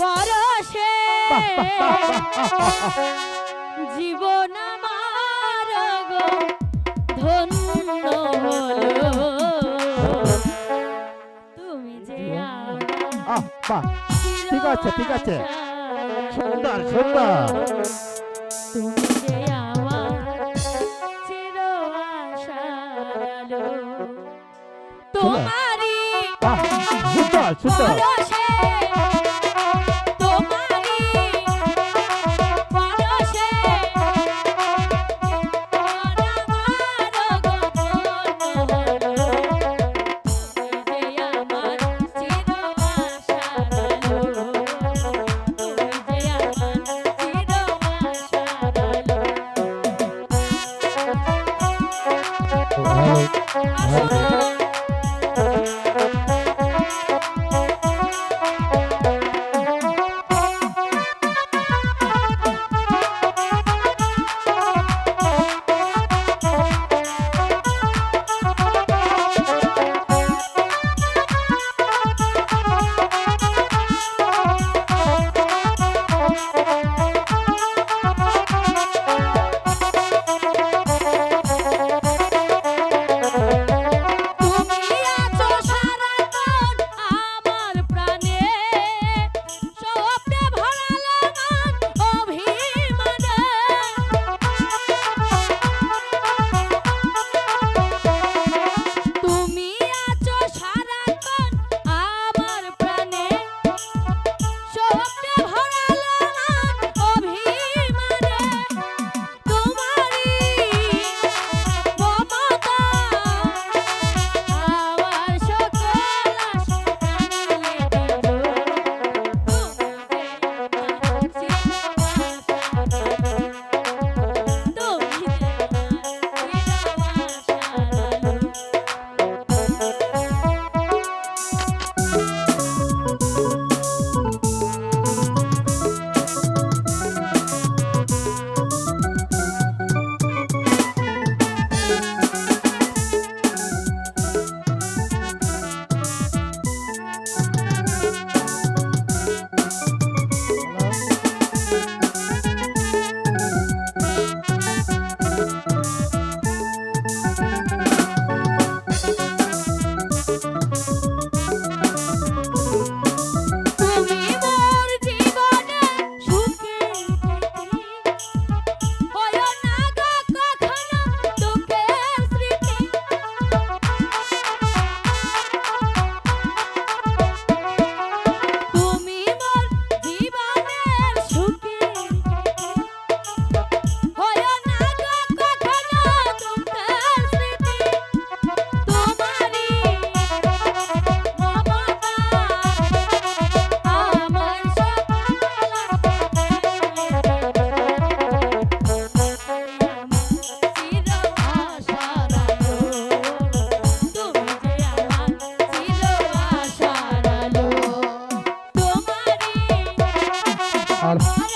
পরশে। জীবন আমার গো ধন্য হলো। তুমি যে ঠিক আছে, ঠিক আছে। সুন্দর সুন্দর। তুমি যে আমার চির আশার আলো সুন্দর সুন্দর। Thank you. Adam.